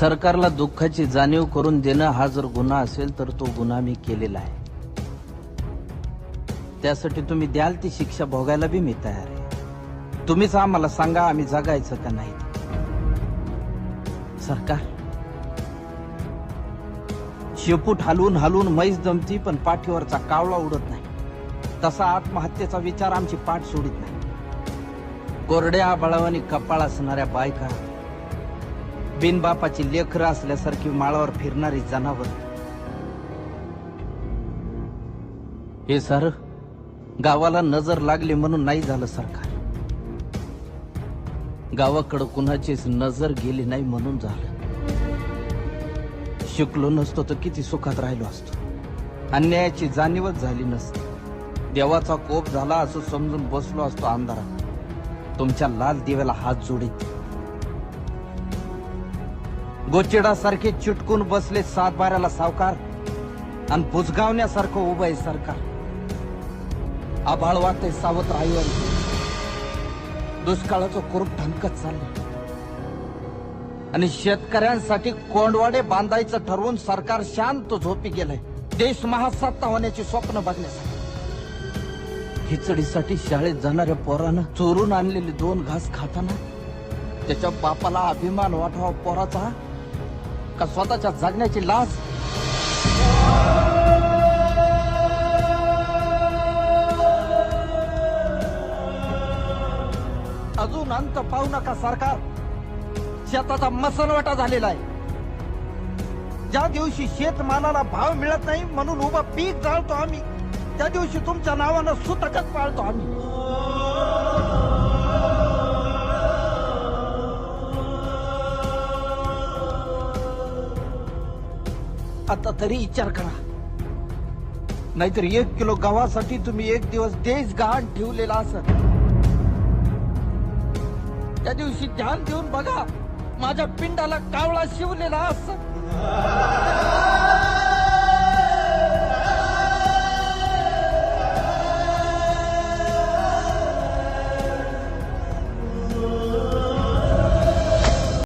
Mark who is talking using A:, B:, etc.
A: सरकारला दुःखाची जाणीव करून देणं हा जर गुन्हा असेल तर तो गुन्हा मी केलेला आहे. त्यासाठी तुम्ही द्याल ती शिक्षा भोगायला बी मी तयार आहे. तुम्हीच आम्हाला सांगा आम्ही जगायचं का नाही. सरकार. शेपूट हलवून हलवून मैस दमती पण पाठीवरचा कावळा उडत नाही. तसा आत्महत्येचा विचार आमची पाठ सोडित नाही. कोरड्या आबाळावानी कपाळ असणाऱ्या बायका बिनबापाची लेखरं असल्यासारखी माळावर फिरणारी जनावर. हे सर गावाला नजर लागली म्हणून नाही झालं सरकार. गावाकडं कुणाचीच नजर गेली नाही म्हणून झालं. शिकलो नसतो तर किती सुखात राहिलो असतो. अन्यायाची जाणीवच झाली नसती. देवाचा कोप झाला असं समजून बसलो असतो आमदारा तुमच्या लाल दिव्याला हात जोडीत. गोचिडासारखे चिटकून बसले सातबाऱ्याला सावकार आणि पुजगावण्यासारखं उभं आहे सरकार. आभाळ वाटते सावत आईवर. दुष्काळाचं कुरूप ठणकत चाललं आणि शेतकऱ्यांसाठी कोंडवाडे बांधायचं ठरवून सरकार शांत झोपी गेलंय. देश महासत्ता होण्याची स्वप्न बघण्यासाठी. खिचडीसाठी शाळेत जाणाऱ्या पोरानं चोरून आणलेले दोन घास खाताना त्याच्या बापाला अभिमान वाटावा पोराचा. का स्वतःच्या जगण्याची लाज? अजून अंत पाहू नका सरकार. शेताचा मसनवाटा झालेला आहे. ज्या दिवशी शेतमालाला भाव मिळत नाही म्हणून उभा पीक जाळतो आम्ही त्या दिवशी तुमच्या नावानं सुतकच पाळतो आम्ही. आता तरी विचार करा. नाहीतर एक किलो गव्हासाठी तुम्ही एक दिवस देश गहाण ठेवलेला असत त्या दिवशी ध्यान देऊन बघा माझ्या पिंडाला कावळा शिवलेला असत